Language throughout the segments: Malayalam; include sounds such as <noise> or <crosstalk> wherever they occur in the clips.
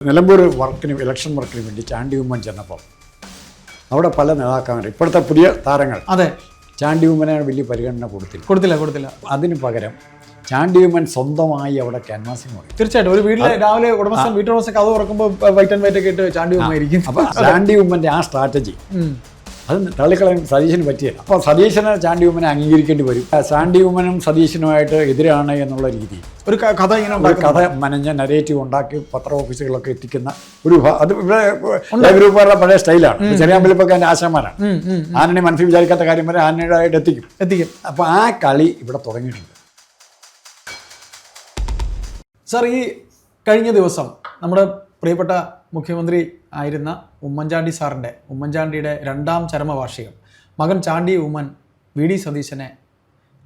നിലമ്പൂർ വർക്കിന് ഇലക്ഷൻ വർക്കിന് വേണ്ടി ചാണ്ടി ഉമ്മൻ ചെന്നപ്പോൾ അവിടെ പല നേതാക്കന്മാർ ഇപ്പോഴത്തെ പുതിയ താരങ്ങൾ അതെ. ചാണ്ടി ഉമ്മനാണ് വലിയ പരിഗണന കൊടുത്തില്ല കൊടുത്തില്ല കൊടുത്തില്ല. അതിന് പകരം ചാണ്ടി ഉമ്മൻ സ്വന്തമായി അവിടെ ക്യാൻവാസിങ് തുടങ്ങി തീർച്ചയായിട്ടും. ഒരു വീട്ടിലെ രാവിലെ ഉടമസ്ഥൻ വീട്ടുടമസ്ഥൻ കഥ തുറക്കുമ്പോൾ വൈറ്റ് ആൻഡ് വൈറ്റ് ഒക്കെ ഇട്ട് ചാണ്ടി ഉമ്മായിരിക്കും അപ്പോൾ ചാണ്ടി ഉമ്മന്റെ ആ സ്ട്രാറ്റജി അത് തള്ളിക്കളയാൻ സതീശന് പറ്റിയില്ല. അപ്പോൾ സതീശനെ ചാണ്ടി ഉമ്മനെ അംഗീകരിക്കേണ്ടി വരും. ചാണ്ടി ഉമ്മനും സതീശനുമായിട്ട് എതിരാണ് എന്നുള്ള രീതി. ഒരു കഥ ഇങ്ങനെ ഒരു കഥ മനഞ്ഞ നരേറ്റീവ് ഉണ്ടാക്കി പത്ര ഓഫീസുകളൊക്കെ എത്തിക്കുന്ന ഒരു അത് ഇവിടെ ഗ്രൂപ്പുകാരുടെ പഴയ സ്റ്റൈലാണ്. ചെറിയ അമ്പലപ്പൊക്കെ എന്റെ ആശാന്മാരാണ് ആനനെ മനസ്സിൽ വിചാരിക്കാത്ത കാര്യം വരെ ആനയുടെ ആയിട്ട് എത്തിക്കും. എത്തിക്കും. അപ്പോൾ ആ കളി ഇവിടെ തുടങ്ങിയിട്ടുണ്ട്. സാർ ഈ കഴിഞ്ഞ ദിവസം നമ്മുടെ പ്രിയപ്പെട്ട മുഖ്യമന്ത്രി ആയിരുന്ന ഉമ്മൻചാണ്ടി സാറിന്റെ ഉമ്മൻചാണ്ടിയുടെ രണ്ടാം ചരമവാർഷികം. മകൻ ചാണ്ടി ഉമ്മൻ വി ഡി സതീശനെ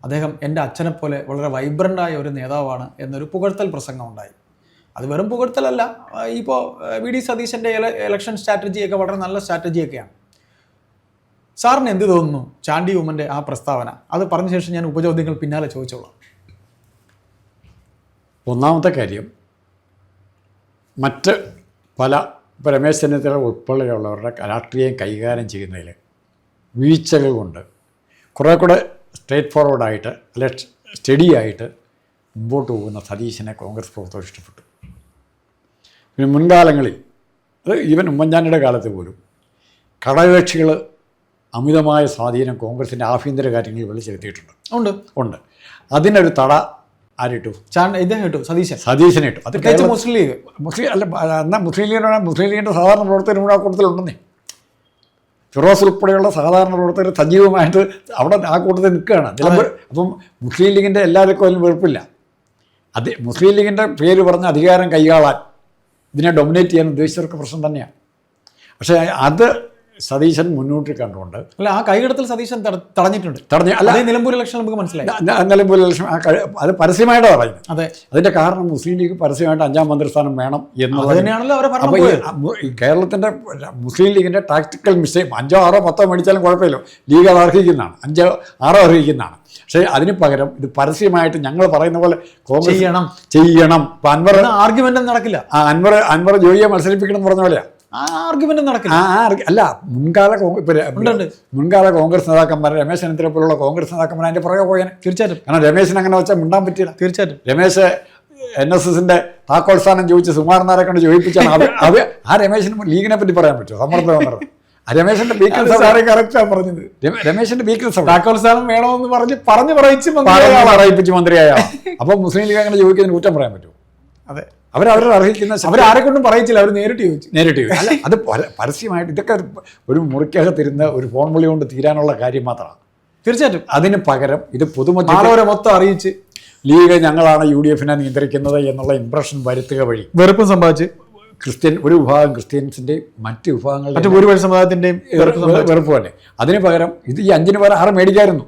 അദ്ദേഹം എന്റെ അച്ഛനെ പോലെ വളരെ വൈബ്രന്റായ ഒരു നേതാവാണ് എന്നൊരു പുകഴ്ത്തൽ പ്രസംഗം ഉണ്ടായി അത് വെറും പുകഴ്ത്തലല്ല. ഇപ്പോൾ വി ഡി സതീശന്റെ ഇലക്ഷൻ സ്ട്രാറ്റജിയൊക്കെ വളരെ നല്ല സ്ട്രാറ്റജിയൊക്കെയാണ് സാറിന് എന്ത് തോന്നുന്നു ചാണ്ടി ഉമ്മന്റെ ആ പ്രസ്താവന? അത് പറഞ്ഞ ശേഷം ഞാൻ ഉപചോദ്യങ്ങൾ പിന്നാലെ ചോദിച്ചോളാം. ഒന്നാമത്തെ കാര്യം മറ്റ് പല ഇപ്പോൾ രമേശ് ചെന്നിത്തല ഉൾപ്പെടെയുള്ളവരുടെ രാഷ്ട്രീയം കൈകാര്യം ചെയ്യുന്നതിൽ വീഴ്ചകൾ കൊണ്ട് കുറേ കൂടെ സ്ട്രേറ്റ് ഫോർവേഡായിട്ട് അല്ലെ സ്റ്റഡി ആയിട്ട് മുമ്പോട്ട് പോകുന്ന സതീശനെ കോൺഗ്രസ് പ്രവർത്തകർ ഇഷ്ടപ്പെട്ടു. പിന്നെ മുൻകാലങ്ങളിൽ അത് ഈവൻ ഉമ്മൻചാണ്ടിയുടെ കാലത്ത് പോലും ഘടകകക്ഷികൾ അമിതമായ സ്വാധീനം കോൺഗ്രസിന്റെ ആഭ്യന്തര കാര്യങ്ങളിൽ വെളിച്ചെത്തിയിട്ടുണ്ട് ഉണ്ട്. ഉണ്ട്. അതിനൊരു തട ആരിട്ടു? ഇദ്ദേഹം സതീശൻ. സതീശനെ ഇട്ടു. അത് പ്രത്യേകിച്ച് കേരള- മുസ്ലിം ലീഗ്. മുസ്ലിം അല്ല എന്നാൽ മുസ്ലിം ലീഗിനാണ് മുസ്ലിം ലീഗിന്റെ സാധാരണ പ്രവർത്തകരും കൂടെ ആ കൂട്ടത്തിലുണ്ടെന്നേ ഫിറോസ് ഉൾപ്പെടെയുള്ള സാധാരണ പ്രവർത്തകർ സജീവമായിട്ട് അവിടെ ആ കൂട്ടത്തിൽ നിൽക്കുകയാണ്. അപ്പം മുസ്ലിം ലീഗിന്റെ എല്ലാവർക്കും അതിന് വെറുപ്പില്ല. അത് മുസ്ലിം ലീഗിന്റെ പേര് പറഞ്ഞ അധികാരം കൈകാളാൻ. ഇതിനെ ഡൊമിനേറ്റ് ചെയ്യാൻ ഉദ്ദേശിച്ചവർക്ക് പ്രശ്നം തന്നെയാണ്. പക്ഷേ അത് സതീശൻ മുന്നോട്ട് കണ്ടുകൊണ്ട് അല്ല ആ കൈകടത്തിൽ സതീശൻ തടഞ്ഞിട്ടുണ്ട്. തടഞ്ഞു. അല്ല നിലമ്പൂർ ഇലക്ഷൻ നമുക്ക് മനസ്സിലായി. നിലമ്പൂർ ഇലക്ഷൻ അത് പരസ്യമായിട്ടാണ് പറയുന്നത്. അതെ. അതിന്റെ കാരണം മുസ്ലിം ലീഗ് പരസ്യമായിട്ട് അഞ്ചാം മന്ത്രിസ്ഥാനം വേണം എന്നുള്ളത് കേരളത്തിന്റെ മുസ്ലിം ലീഗിന്റെ ടാക്ടിക്കൽ മിസ്റ്റേക്ക് അഞ്ചോ ആറോ പത്തോ മേടിച്ചാലും കുഴപ്പമില്ല. ലീഗ് അത് അർഹിക്കുന്നതാണ്. അഞ്ചോ ആറോ അർഹിക്കുന്നതാണ്. പക്ഷേ അതിന് പകരം ഇത് പരസ്യമായിട്ട് ഞങ്ങൾ പറയുന്ന പോലെ കോൺഗ്രസ് ചെയ്യണം. ചെയ്യണം. അൻവർ ആർഗ്യുമെന്റ് നടക്കില്ല. ആ അൻവർ അൻവർ ജോയിയെ മത്സരിപ്പിക്കണം എന്ന് പറഞ്ഞ പോലെയാണ് ആർഗ്യുമെന്റും നടക്കില്ല. ആ അല്ല മുൻകാല. മുൻകാല കോൺഗ്രസ് നേതാക്കന്മാർ രമേശ് ചെന്നിത്തല പോലുള്ള കോൺഗ്രസ് നേതാക്കന്മാർ അതിന്റെ പുറകെ പോയേനെ. തീർച്ചയായിട്ടും. കാരണം രമേശിന് അങ്ങനെ വെച്ചാൽ മുണ്ടാൻ പറ്റില്ല. തീർച്ചയായിട്ടും. രമേശ് എൻ എസ് എസിന്റെ താക്കോൽ സ്ഥാനം ചോദിച്ച് സുമാരനാരെ കൊണ്ട് ചോദിപ്പിച്ചാണ് അത് <laughs> അത് ആ രമേശിന് ലീഗിനെ പറ്റി പറയാൻ പറ്റുമോ? സമ്മർദ്ദം പറഞ്ഞു ആ രമേശിന്റെ വീക്ക്നെസ് കറക്റ്റാണ് പറഞ്ഞത്. രമ- രമേശിന്റെ താക്കോൽ സ്ഥാനം വേണമെന്ന് പറഞ്ഞ് പറഞ്ഞു പറയിച്ച് പറയിപ്പിച്ച് മന്ത്രിയായ അപ്പൊ മുസ്ലിം ലീഗ് അങ്ങനെ ചോദിക്കുന്നതിന് കുറ്റം പറയാൻ പറ്റുമോ? അതെ. അവരവരെ അർഹിക്കുന്ന അവർ അവരാരെ കൊണ്ടും പറയിച്ചില്ല അവർ നേരിട്ട് ചോദിച്ചു. നേരിട്ട് ചോദിച്ചു. അല്ല അത് പര- പരസ്യമായിട്ട് ഇതൊക്കെ ഒരു- മുറിക്കകത്തിരുന്ന് ഒരു വിളി കൊണ്ട് തീരാനുള്ള കാര്യം മാത്രമാണ്. തീർച്ചയായിട്ടും. അതിന് പകരം ഇത് പൊതുമധ്യ മൊത്തം അറിയിച്ച്. ലീഗ് ഞങ്ങളാണ് യു ഡി എഫിനെ നിയന്ത്രിക്കുന്നത് എന്നുള്ള ഇംപ്രഷൻ വരുത്തുക വഴി. വെറുപ്പും സംഭവിച്ച് ക്രിസ്ത്യൻ ഒരു വിഭാഗം ക്രിസ്ത്യൻസിന്റെ മറ്റ് വിഭാഗങ്ങളുടെ മറ്റു ഭൂരിപക്ഷ സമുദായത്തിന്റെയും. വെറുപ്പ് തന്നെ. അതിന് പകരം ഇത് ഈ അഞ്ചിന് പകരം ആറ് മേടിക്കായിരുന്നു.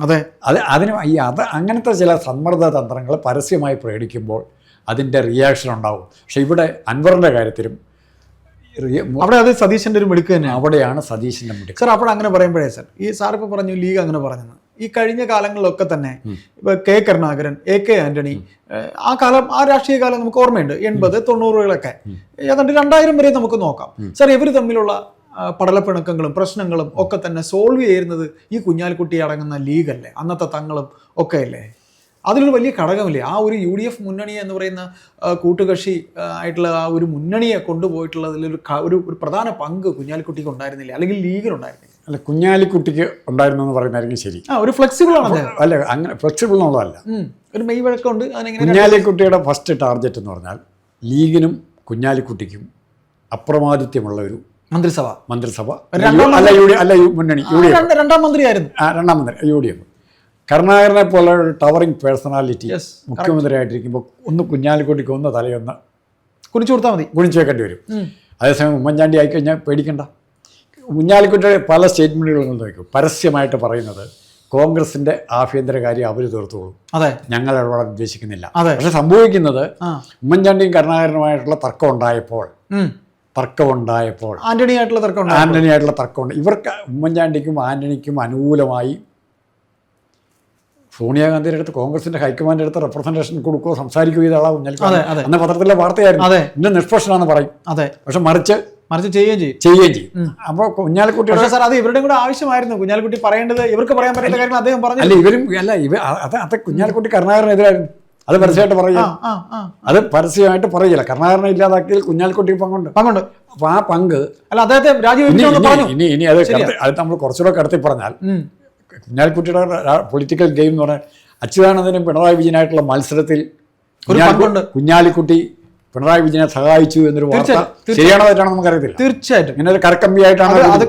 അതെ. അത് അതിന് ഈ അത് അങ്ങനത്തെ ചില സമ്മർദ്ദ തന്ത്രങ്ങൾ പരസ്യമായി പ്രകടിക്കുമ്പോൾ അതിന്റെ റിയാക്ഷൻ ഉണ്ടാവും. പക്ഷേ ഇവിടെ അൻവറിന്റെ കാര്യത്തിലും അവിടെ അത് സതീശന്റെ ഒരു മിടുക്ക് തന്നെ അവിടെയാണ് സതീശന്റെ മിടുക്ക്. സാർ അപ്പോൾ അങ്ങനെ പറയുമ്പോഴേ സാർ ഈ സാർ ഇപ്പോൾ പറഞ്ഞു ലീഗ് അങ്ങനെ പറഞ്ഞെന്ന്. ഈ കഴിഞ്ഞ കാലങ്ങളിലൊക്കെ തന്നെ ഇപ്പൊ K Karunakaran A K Antony ആ കാലം ആ രാഷ്ട്രീയ കാലം നമുക്ക് ഓർമ്മയുണ്ട്. എൺപത് തൊണ്ണൂറുകളൊക്കെ ഏതാണ്ട് രണ്ടായിരം വരെ നമുക്ക് നോക്കാം. സാർ ഇവർ തമ്മിലുള്ള പടലപ്പിണക്കങ്ങളും പ്രശ്നങ്ങളും ഒക്കെ തന്നെ സോൾവ് ചെയ്യുന്നത് ഈ കുഞ്ഞാലിക്കുട്ടി അടങ്ങുന്ന ലീഗല്ലേ? അന്നത്തെ തങ്ങളും ഒക്കെ അല്ലേ അതിലൊരു വലിയ ഘടകമില്ലേ? ആ ഒരു യു ഡി എഫ് മുന്നണി എന്ന് പറയുന്ന കൂട്ടുകക്ഷി ആയിട്ടുള്ള ആ ഒരു മുന്നണിയെ കൊണ്ടുപോയിട്ടുള്ളതിലൊരു ഒരു ഒരു പ്രധാന പങ്ക് കുഞ്ഞാലിക്കുട്ടിക്ക് ഉണ്ടായിരുന്നില്ല? അല്ലെങ്കിൽ ലീഗിനുണ്ടായിരുന്നില്ല അല്ല കുഞ്ഞാലിക്കുട്ടിക്ക് ഉണ്ടായിരുന്നു എന്ന് പറയുന്നതായിരിക്കും ശരി. ആ ഒരു ഫ്ലെക്സിബിൾ ആണ് അല്ല അങ്ങനെ ഫ്ലെക്സിബിൾ എന്നുള്ളതല്ല. ഒരു മെയ് വഴക്കമുണ്ട് കുഞ്ഞാലിക്കുട്ടിയുടെ ഫസ്റ്റ് ടാർഗറ്റ് എന്ന് പറഞ്ഞാൽ ലീഗിനും കുഞ്ഞാലിക്കുട്ടിക്കും അപ്രമാദിത്യമുള്ള ഒരു മന്ത്രിസഭ. മന്ത്രിസഭ. അല്ല യു ഡി അല്ല മുന്നണി യു ഡി എഫ്. രണ്ട് മന്ത്രിയായിരുന്നു. രണ്ടാം മന്ത്രി യു ഡി എഫ്. കരുണാകരനെ പോലെ ഒരു ടവറിംഗ് പേഴ്സണാലിറ്റി മുഖ്യമന്ത്രിയായിട്ടിരിക്കുമ്പോൾ ഒന്ന് കുഞ്ഞാലിക്കുട്ടിക്ക് ഒന്ന് തലയൊന്ന് കുറിച്ചു കൊടുത്താൽ മതി. കുണിച്ചു വെക്കേണ്ടി വരും. അതേസമയം ഉമ്മൻചാണ്ടി ആയിക്കഴിഞ്ഞാൽ പേടിക്കണ്ട. കുഞ്ഞാലിക്കുട്ടിയുടെ പല സ്റ്റേറ്റ്മെന്റുകളും നോക്കും. പരസ്യമായിട്ട് പറയുന്നത് കോൺഗ്രസിന്റെ ആഭ്യന്തര കാര്യം അവർ തീർത്തോളും. അതെ. ഞങ്ങൾ ഇടപെടാൻ ഉദ്ദേശിക്കുന്നില്ല. അതെ. പക്ഷെ സംഭവിക്കുന്നത് ഉമ്മൻചാണ്ടിയും കരുണാകരനുമായിട്ടുള്ള തർക്കം ഉണ്ടായപ്പോൾ തർക്കം തർക്കമുണ്ടായപ്പോൾ ആന്റണിയായിട്ടുള്ള തർക്കം. ആന്റണിയായിട്ടുള്ള തർക്കമുണ്ട്. ഇവർക്ക് ഉമ്മൻചാണ്ടിക്കും ആന്റണിക്കും അനുകൂലമായി സോണിയാഗാന്ധിയുടെ അടുത്ത് കോൺഗ്രസിന്റെ ഹൈക്കമാൻഡ് അടുത്ത് റെപ്രസെന്റേഷൻ കൊടുക്കുകയോ സംസാരിക്കുകയോ ചെയ്ത ആളാ അതെ, അതെ. അന്ന് പത്രത്തിലെ വാർത്തയായിരുന്നു. ഇന്ന് നിഷ്പക്ഷനാണ് പറയും. അതെ. പക്ഷെ മറിച്ച് മറിച്ച് ചെയ്യുകയും ചെയ്യും. ചെയ്യുകയും ചെയ്യും. അപ്പോൾ കുഞ്ഞാലിക്കുട്ടി സാർ അത് ഇവരുടെയും കൂടെ ആവശ്യമായിരുന്നു. കുഞ്ഞാലിക്കുട്ടി പറയേണ്ടത് ഇവർക്ക് പറയാൻ പറ്റാത്ത കാര്യങ്ങൾ അദ്ദേഹം പറഞ്ഞു. അല്ല ഇവരും അല്ല ഇവ അത് അത് കുഞ്ഞാലിക്കുട്ടി കരുണാകരനെതിരായിരുന്നു. അത് പരസ്യമായിട്ട് പറയുക. അത് പരസ്യമായിട്ട് പറയില്ല കരുണാകരനെ ഇല്ലാതാക്കിയതിൽ കുഞ്ഞാലിക്കുട്ടി പങ്കുണ്ട്. പങ്കുണ്ട്. അപ്പൊ ആ പങ്ക് അല്ല അദ്ദേഹത്തെ രാജീവ് ഇനി ഇനി അത് അത് നമ്മൾ കുറച്ചുകൂടെ കടത്തി പറഞ്ഞാൽ. കുഞ്ഞാലിക്കുട്ടിയുടെ പൊളിറ്റിക്കൽ ഗെയിം എന്ന് പറഞ്ഞാൽ അച്യുതാനന്ദനും പിണറായി വിജയനായിട്ടുള്ള മത്സരത്തിൽ. കുഞ്ഞാലിക്കുട്ടി പിണറായി വിജയനെ സഹായിച്ചു എന്നൊരു വാർത്ത തീർച്ചയായും, തീർച്ചയായും. ശരിയാണോ തെറ്റാണോ നമുക്കറിയത്തില്ല. തീർച്ചയായിട്ടും. ഇങ്ങനെ ഒരു കരക്കമ്പിയായിട്ടാണ് അത്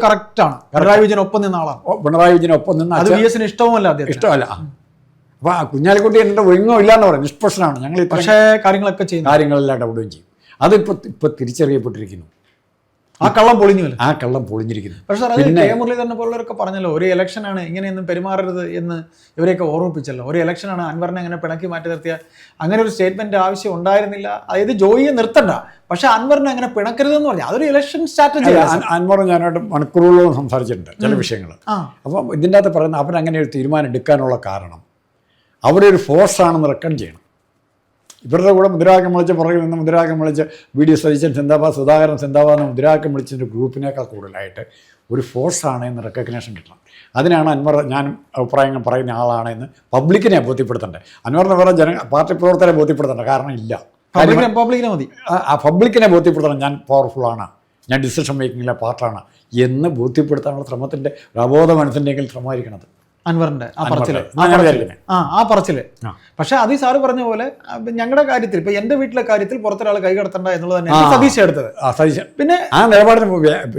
ആണ്. പിണറായി വിജയൻ ഒപ്പം നിന്ന ആളാണ്. പിണറായി വിജയൻ ഒപ്പം നിന്ന് അത് വി എസിന് ഇഷ്ടവുമല്ല അദ്ദേഹം ഇഷ്ടമല്ല. അപ്പൊ ആ കുഞ്ഞാലിക്കുട്ടി എന്റെ ഒഴുങ്ങോ ഇല്ലാന്ന് പറയും. നിഷ്പക്ഷനാണ് ഞങ്ങൾ പക്ഷേ കാര്യങ്ങളൊക്കെ ചെയ്യുന്നു. കാര്യങ്ങളെല്ലാം ഇടപെടുകയും ചെയ്യും. അതിപ്പോ ഇപ്പൊ തിരിച്ചറിയപ്പെട്ടിരിക്കുന്നു. ആ കള്ളം പൊളിഞ്ഞു ആ കള്ളം പൊളിഞ്ഞിരിക്കുന്നു. പക്ഷേ സാർ അത് കെ മുരളീധരനെ പോലുള്ളവരൊക്കെ പറഞ്ഞല്ലോ ഒരു ഇലക്ഷനാണ് ഇങ്ങനെയൊന്നും പെരുമാറരുത് എന്ന് ഇവരെയൊക്കെ ഓർമ്മിപ്പിച്ചല്ലോ. ഒരു ഇലക്ഷനാണ് അൻവറിനെ അങ്ങനെ പിണക്കി മാറ്റി നിർത്തിയ? അങ്ങനെ ഒരു സ്റ്റേറ്റ്മെന്റ് ആവശ്യം ഉണ്ടായിരുന്നില്ല. അതായത് ജോയിയെ നിർത്തണ്ട. പക്ഷെ അൻവറിനെ അങ്ങനെ പിണക്കരുതെന്ന് പറഞ്ഞു അതൊരു ഇലക്ഷൻ സ്ട്രാറ്റജി അൻവർ ഞാനായിട്ട് മണിക്കൂറുകളോളം സംസാരിച്ചിട്ടുണ്ട് ചില വിഷയങ്ങൾ അപ്പം ഇതിന്റെ അകത്ത് പറയുന്ന അവരങ്ങനെ ഒരു തീരുമാനം എടുക്കാനുള്ള കാരണം അവരൊരു ഒരു ഫോഴ്സാണെന്ന് റെക്കൺ ചെയ്യണം. ഇവരുടെ കൂടെ മുദ്രാവാക്യം വിളിച്ച് പുറകിൽ നിന്ന് മുദ്രാവാക്യം വിളിച്ച് വി ഡി സതീശൻ സിന്താബ സുധാകരൻ സിന്താബ എന്ന മുദ്രാവാക്യം വിളിച്ചൊരു ഗ്രൂപ്പിനേക്കാൾ കൂടുതലായിട്ട് ഒരു ഫോഴ്സാണ് എന്ന് റെക്കഗ്നേഷൻ കിട്ടണം. അതിനാണ് അൻവർ ഞാൻ അഭിപ്രായങ്ങൾ പറയുന്ന ആളാണ് എന്ന് പബ്ലിക്കിനെ ബോധ്യപ്പെടുത്തേണ്ടത്. അൻവറിനെ വേറെ ജന പാർട്ടി പ്രവർത്തകരെ ബോധ്യപ്പെടുത്തേണ്ട കാരണം ഇല്ല. പബ്ലിക്കിനെ മതി. ആ- പബ്ലിക്കിനെ ബോധ്യപ്പെടുത്തണം. ഞാൻ പവർഫുള്ളാണ് ഞാൻ ഡിസിഷൻ മേക്കിങ്ങിലെ പാർട്ടാണ് എന്ന് ബോധ്യപ്പെടുത്താനുള്ള ശ്രമത്തിന്റെ ഒരു അബോധ മനസ്സിന്റെങ്കിൽ ശ്രമമായിരിക്കണത് അൻവറിന്റെ ആ പറച്ചിൽ. ആ ആ പറച്ചിൽ. പക്ഷെ അത് സാറ് പറഞ്ഞ പോലെ ഞങ്ങളുടെ കാര്യത്തിൽ ഇപ്പൊ എന്റെ വീട്ടിലെ കാര്യത്തിൽ പുറത്തൊരാൾ കൈ കടത്തണ്ട എന്നുള്ളത് തന്നെയാണ് സതീശ് എടുത്തത്. പിന്നെ ആ നിലപാടിന്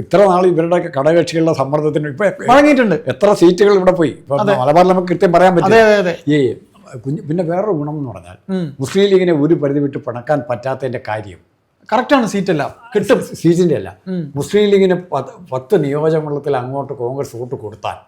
ഇത്ര നാൾ ഇവരുടെ ഘടകകക്ഷികളുടെ സമ്മർദ്ദത്തിന് ഇപ്പൊ വഴങ്ങിയിട്ടുണ്ട്. എത്ര സീറ്റുകൾ ഇവിടെ പോയി? മലബാറിൽ നമുക്ക് കൃത്യം പറയാൻ പറ്റും ഈ കുഞ്ഞ് പിന്നെ വേറൊരു ഗുണം എന്ന് പറഞ്ഞാൽ മുസ്ലിം ലീഗിനെ ഒരു പരിധി വിട്ട് പിണക്കാൻ പറ്റാത്തതിന്റെ കാര്യം. കറക്റ്റാണ് സീറ്റെല്ലാം. കിട്ടും. സീറ്റിന്റെ അല്ല. മുസ്ലിം ലീഗിന് പത്ത് നിയോജകമണ്ഡലത്തിൽ അങ്ങോട്ട് കോൺഗ്രസ് വോട്ട് കൊടുത്താൽ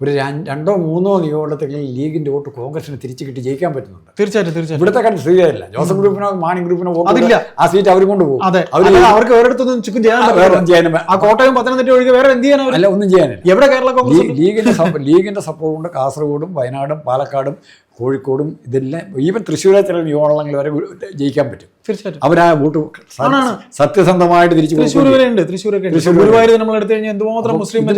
ഒരു രണ്ടോ മൂന്നോ നിയോജകത്തിൽ ലീഗിന്റെ വോട്ട് കോൺഗ്രസിന് തിരിച്ചു കിട്ടി ജയിക്കാൻ പറ്റുന്നുണ്ട്. തീർച്ചയായിട്ടും തീർച്ചയായിട്ടും. ഇവിടുത്തെ കാര്യം സ്ഥിതിയല്ല ജോസഫ് ഗ്രൂപ്പിനോ മാണി ഗ്രൂപ്പിനോ അതില്ല. ആ സീറ്റ് അവർ കൊണ്ടുപോകും. അതെ. അവർ അല്ലാതെ അവർക്ക് വേറെടുത്തൊന്നും ചുക്കും ചെയ്യാനും ആ കോട്ടയം പത്തനംതിട്ട ഒഴികെ വേറെ എന്ത് ചെയ്യാനോ അല്ല ഒന്നും ചെയ്യാനില്ല. എവിടെ കേരള കോൺഗ്രസ് ലീഗിന്റെ ലീഗിന്റെ സപ്പോർട്ട് കൊണ്ട് കാസർഗോഡും വയനാടും പാലക്കാടും കോഴിക്കോടും ഇതെല്ലാം ഈവൻ തൃശ്ശൂരെ ചില നിയോജകങ്ങൾ വരെ ജയിക്കാൻ പറ്റും. തീർച്ചയായിട്ടും. അവരാ വോട്ട് സത്യസന്ധമായിട്ട് തിരിച്ചു തൃശ്ശൂർ വരെ ഉണ്ട് തൃശ്ശൂരൊക്കെ ഗുരുവായൂർ നമ്മൾ എടുത്തു കഴിഞ്ഞാൽ എന്തുമാത്രം മുസ്ലിം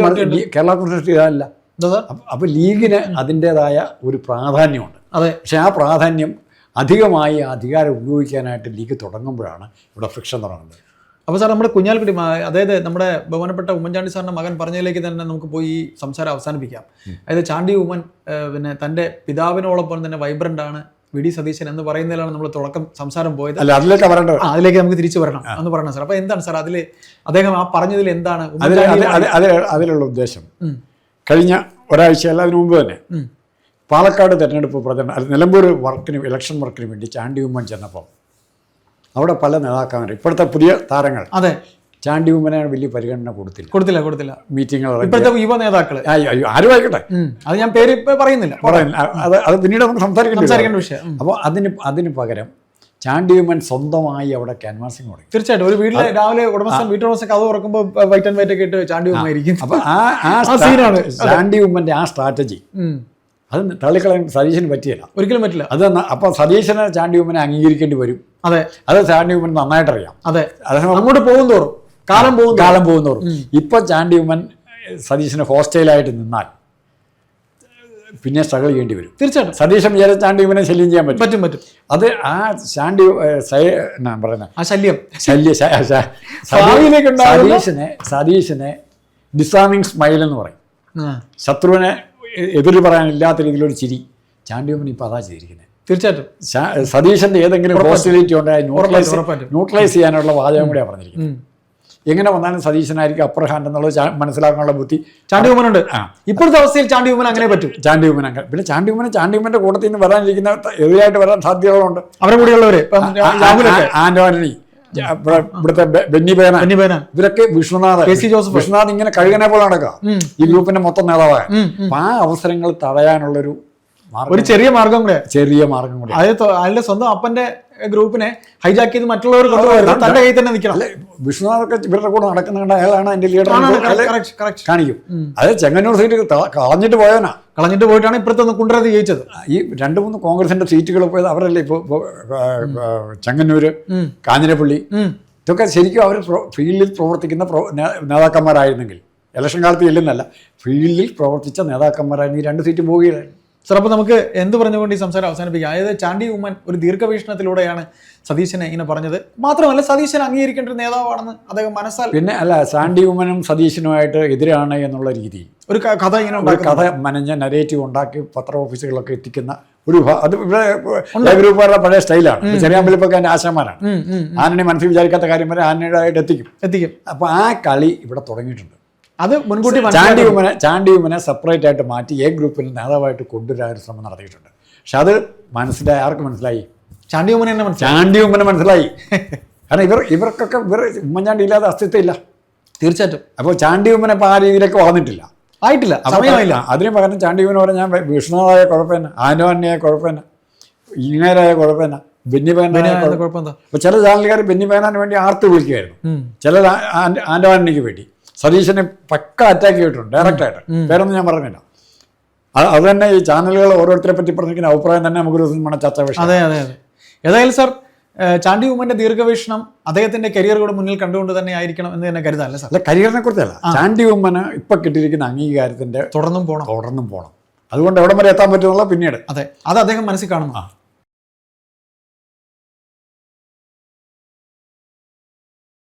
കേരള കോൺഗ്രസ് ഇതല്ല എന്താ സാർ അപ്പ- അപ്പൊ ലീഗിന് അതിന്റെതായ ഒരു പ്രാധാന്യമുണ്ട്. അതെ. പക്ഷേ ആ പ്രാധാന്യം അധികമായി അധികാരം ഉപയോഗിക്കാനായിട്ട് ലീഗ് തുടങ്ങുമ്പോഴാണ് ഇവിടെ ഫ്രിക്ഷൻ തുടങ്ങുന്നത്. അപ്പോൾ സാർ നമ്മുടെ കുഞ്ഞാൽക്കുട്ടി മ- അതായത് നമ്മുടെ ബഹുമാനപ്പെട്ട ഉമ്മൻചാണ്ടി സാറിന്റെ മകൻ പറഞ്ഞതിലേക്ക് തന്നെ നമുക്ക് പോയി ഈ സംസാരം അവസാനിപ്പിക്കാം. അതായത് ചാണ്ടി ഉമ്മൻ പിന്നെ തന്റെ പിതാവിനോടൊപ്പം തന്നെ വൈബ്രന്റ് ആണ് വി ഡി സതീശൻ എന്ന് പറയുന്നതിലാണ് നമ്മൾ തുടക്കം സംസാരം പോയത്. അല്ല അതിലേക്ക് വരേണ്ടത് അതിലേക്ക് നമുക്ക് തിരിച്ചു വരണം എന്ന് പറയണം സാർ. അപ്പോൾ എന്താണ് സാർ അതിൽ അദ്ദേഹം ആ പറഞ്ഞതിൽ എന്താണ് അതിലുള്ള ഉദ്ദേശം. കഴിഞ്ഞ ഒരാഴ്ച അല്ല അതിനു മുമ്പ് തന്നെ പാലക്കാട് തെരഞ്ഞെടുപ്പ് പ്രചരണം അത് നിലമ്പൂർ വർക്കിന് ഇലക്ഷൻ വർക്കിന് വേണ്ടി ചാണ്ടി ഉമ്മൻ ചെന്നപ്പോൾ അവിടെ പല നേതാക്കന്മാർ ഇപ്പോഴത്തെ പുതിയ താരങ്ങൾ അതെ. ചാണ്ടി ഉമ്മനാണ് വലിയ പരിഗണന കൊടുത്തില്ല. കൊടുത്തില്ല കൊടുത്തില്ല. മീറ്റിങ്ങൾ ഇപ്പോഴത്തെ യുവ നേതാക്കൾ ആരും ആയിക്കട്ടെ അത് ഞാൻ പേര് ഇപ്പൊ പറയുന്നില്ല. പറയുന്നില്ല. അത് അത് പിന്നീട് നമുക്ക് സംസാരിക്കണം സംസാരിക്കേണ്ട വിഷയം. അപ്പോൾ അതിന് അതിന് പകരം ചാണ്ടി വിമൻ സ്വന്തമായി അവിടെ ക്യാൻവാസിങ് തുടങ്ങി. തീർച്ചയായിട്ടും. ഒരു വീട്ടിലെ രാവിലെ ഉടമസ്ഥൻ വീട്ടുടമസ്ഥൻ കഥ തുറക്കുമ്പോൾ വൈറ്റ് ആൻഡ് വൈറ്റ് ഒക്കെ ഇട്ട് ചാണ്ടി വിമൻ അപ്പോൾ അപ്പൊ ആ ആ സീനാണ്. ചാണ്ടി വിമന്റെ ആ സ്ട്രാറ്റജി. അത് തള്ളിക്കളയാൻ സതീശന് പറ്റിയല്ല. ഒരിക്കലും പറ്റില്ല. അത് അപ്പൊ സതീശനെ ചാണ്ടി വിമനെ അംഗീകരിക്കേണ്ടി വരും. അതെ. അത് ചാണ്ടി വിമൻ നന്നായിട്ട് അറിയാം അതെ. അദ്ദേഹം അങ്ങോട്ട് പോകും തോറും. കാലം പോകും കാലം പോകുന്നോറും ഇപ്പൊ ചാണ്ടി വിമൻ സതീശന് ഹോസ്റ്റലായിട്ട് നിന്നാൽ പിന്നെ സ്ട്രഗിൾ ചെയ്യേണ്ടി വരും. തീർച്ചയായിട്ടും. സതീശൻ വിചാരിച്ച ചാണ്ടി ഇവനെ ശല്യം ചെയ്യാൻ പറ്റും. പറ്റും പറ്റും. അത് ആ ചാണ്ടി എന്നാ പറയുന്നത് ആ ശല്യം. ശല്യ സതീശനെ സതീശനെ ഡിസാമിങ് സ്മൈൽ എന്ന് പറയും. ശത്രുവിനെ എതിര് പറയാനില്ലാത്ത രീതിയിലൊരു ചിരി. ചാണ്ടി ഇപ്പോൾ ഇപ്പൊ അതാ ചെയ്തിരിക്കുന്നത് തീർച്ചയായിട്ടും. സതീശന്റെ ഏതെങ്കിലും ഹോസ്റ്റിലിറ്റി ഉണ്ടായി ന്യൂട്രലൈസ് ന്യൂട്രലൈസ് ചെയ്യാനുള്ള വാചകം കൂടിയാണ് പറഞ്ഞിരിക്കുന്നത്. എങ്ങനെ വന്നാലും സതീശനായിരിക്കും അപ്പർ ഹാൻഡ് എന്നുള്ളത് മനസ്സിലാക്കാനുള്ള ബുദ്ധി. ചാണ്ടി ഉമ്മനുണ്ട് ആ. ഇപ്പോഴത്തെ അവസ്ഥയിൽ ചാണ്ടി ഉമ്മൻ അങ്ങനെ പറ്റും. ചാണ്ടി ഉമ്മൻ അങ്ങനെ. പിന്നെ ചാണ്ടി ഉമ്മനെ ചാണ്ടി ഉമ്മന്റെ കൂട്ടത്തിൽ നിന്ന് വരാനിരിക്കുന്ന എതിരായിട്ട് വരാൻ സാധ്യതകളുണ്ട്. അവരെ കൂടിയുള്ളവര്. ആന്റോണി ഇവിടുത്തെ ബെന്നി ബേന. ബെന്നി ബേന ഇവരൊക്കെ വിഷ്ണുനാഥ് കെ സി ജോസഫ്. വിഷ്ണുനാഥ് ഇങ്ങനെ കഴുകനെ പോലെ നടക്കുക. ഈ ഗ്രൂപ്പിന്റെ മൊത്തം നേതാവായ. ആ അവസരങ്ങൾ തടയാനുള്ളൊരു ഒരു ചെറിയ മാർഗം കൂടെ. ചെറിയ മാർഗം കൂടെ. അതായത് അതിന്റെ സ്വന്തം അപ്പന്റെ ഗ്രൂപ്പിനെ ഹൈജാക്ക് ചെയ്ത് മറ്റുള്ളവർ കൊണ്ടുപോകരുത് തന്റെ കയ്യിൽ തന്നെ നിൽക്കണം. വിഷ്ണുനാഥൊക്കെ ഇവരുടെ കൂടെ നടക്കുന്ന കണ്ട അയാളാണ് അതിന്റെ ലീഡർ കാണിക്കും. അത് ചെങ്ങന്നൂർ സീറ്റ് കളഞ്ഞിട്ട് പോയവനാ. കളഞ്ഞിട്ട് പോയിട്ടാണ് ഇപ്പോഴത്തെ ഒന്ന് കുണ്ടറത് ജയിച്ചത്. ഈ രണ്ട് മൂന്ന് കോൺഗ്രസിന്റെ സീറ്റുകൾ പോയത് അവരല്ലേ ഇപ്പോൾ ചെങ്ങന്നൂര് കാഞ്ഞിരപ്പള്ളി. ഇതൊക്കെ ശരിക്കും അവർ ഫീൽഡിൽ പ്രവർത്തിക്കുന്ന പ്രോ- നേതാക്കന്മാരായിരുന്നെങ്കിൽ. ഇലക്ഷൻ കാലത്ത് ഇല്ലെന്നല്ല ഫീൽഡിൽ പ്രവർത്തിച്ച നേതാക്കന്മാരായിരുന്നു ഈ രണ്ട് സീറ്റ് പോവുകയായിരുന്നു. സാർ അപ്പോൾ നമുക്ക് എന്ത് പറഞ്ഞുകൊണ്ട് ഈ സംസാരം അവസാനിപ്പിക്കാം? അതായത് ചാണ്ടി ഉമ്മൻ ഒരു ദീർഘവീക്ഷണത്തിലൂടെയാണ് സതീശനെ ഇങ്ങനെ പറഞ്ഞത്. മാത്രമല്ല സതീശൻ അംഗീകരിക്കേണ്ട ഒരു നേതാവാണെന്ന് അദ്ദേഹം മനസ്സാൽ പിന്നെ അല്ല ചാണ്ടി ഉമ്മനും സതീശനുമായിട്ട് എതിരാണ് എന്നുള്ള രീതി. ഒരു കഥ ഇങ്ങനെ ഒരു കഥ മനഞ്ഞ നരേറ്റീവ് ഉണ്ടാക്കി പത്ര ഓഫീസുകളൊക്കെ എത്തിക്കുന്ന ഒരു അത് ഇവിടെ ഗ്രൂപ്പുകാരുടെ പഴയ സ്റ്റൈലാണ്. ചെറിയ അമ്പലിപ്പൊക്കെ അതിന്റെ ആശാന്മാരാണ്. ആനണി മനസ്സിൽ വിചാരിക്കാത്ത കാര്യം വരെ ആനയുടെ എത്തിക്കും. എത്തിക്കും. അപ്പോൾ ആ കളി ഇവിടെ തുടങ്ങിയിട്ടുണ്ട്. അത് മുൻകൂട്ടി ചാണ്ടി ഉമ്മനെ ചാണ്ടി ഉമ്മനെ സെപ്പറേറ്റ് ആയിട്ട് മാറ്റി എ ഗ്രൂപ്പിൽ നേതാവായിട്ട് കൊണ്ടുവരാൻ ഒരു ശ്രമം നടത്തിയിട്ടുണ്ട്. പക്ഷെ അത് മനസ്സിലായി. ആർക്ക് മനസ്സിലായി? ചാണ്ടി തന്നെ മനസ്സിലായി. ചാണ്ടി ഉമ്മനെ മനസ്സിലായി. കാരണം ഇവർ ഇവർക്കൊക്കെ ഇവർ ഉമ്മൻചാണ്ടി ഇല്ലാതെ അസ്തിത്വമില്ല. തീർച്ചയായിട്ടും. അപ്പോൾ ചാണ്ടി ഉമ്മനെ ഇപ്പോൾ ആ രീതിയിലേക്ക് വളർന്നിട്ടില്ല. ആയിട്ടില്ല. സമയമില്ല അതിന് പകരം ചാണ്ടി ഉമ്മനെ പറഞ്ഞാൽ ഞാൻ വിഷ്ണുനാഥായ കുഴപ്പമില്ല. ആനവാനിയായ കുഴപ്പമില്ല. ഇങ്ങേരായ കുഴപ്പമില്ല. ബെന്നിബേനായ കുഴപ്പമില്ല. അപ്പോൾ ചില ചാനലുകാർ ബെന്നിബേനാന് വേണ്ടി ആർത്ത് വിളിക്കുമായിരുന്നു ചില ആൻഡവാനിക്ക് വേണ്ടി. സതീശനെ പക്ക അറ്റാക്ക് ചെയ്തിട്ടുണ്ട് ഡയറക്റ്റായിട്ട് പേരൊന്നും ഞാൻ പറഞ്ഞില്ല. അത് തന്നെ ഈ ചാനലുകൾ ഓരോരുത്തരെ പറ്റി പറഞ്ഞിരിക്കുന്ന അഭിപ്രായം തന്നെ നമുക്കൊരു ദിവസം വേണം ചർച്ച വിഷയം. അതെ അതെ അതെ. ഏതായാലും സാർ ചാണ്ടി ഉമ്മന്റെ ദീർഘവീക്ഷണം അദ്ദേഹത്തിന്റെ കരിയർ കൂടെ മുന്നിൽ കണ്ടുകൊണ്ട് തന്നെ ആയിരിക്കണം എന്ന് തന്നെ കരുതാം അല്ലേ സാർ അല്ല കരിയറിനെ കുറിച്ചല്ല ചാണ്ടി ഉമ്മന് ഇപ്പൊ കിട്ടിയിരിക്കുന്ന അംഗീകാരത്തിന്റെ തുടർന്നും പോകണം തുടർന്നും പോകണം അതുകൊണ്ട് എവിടം വരെ എത്താൻ പറ്റുന്നുള്ള പിന്നീട്. അതെ അത് അദ്ദേഹം മനസ്സിൽ കാണുന്നു.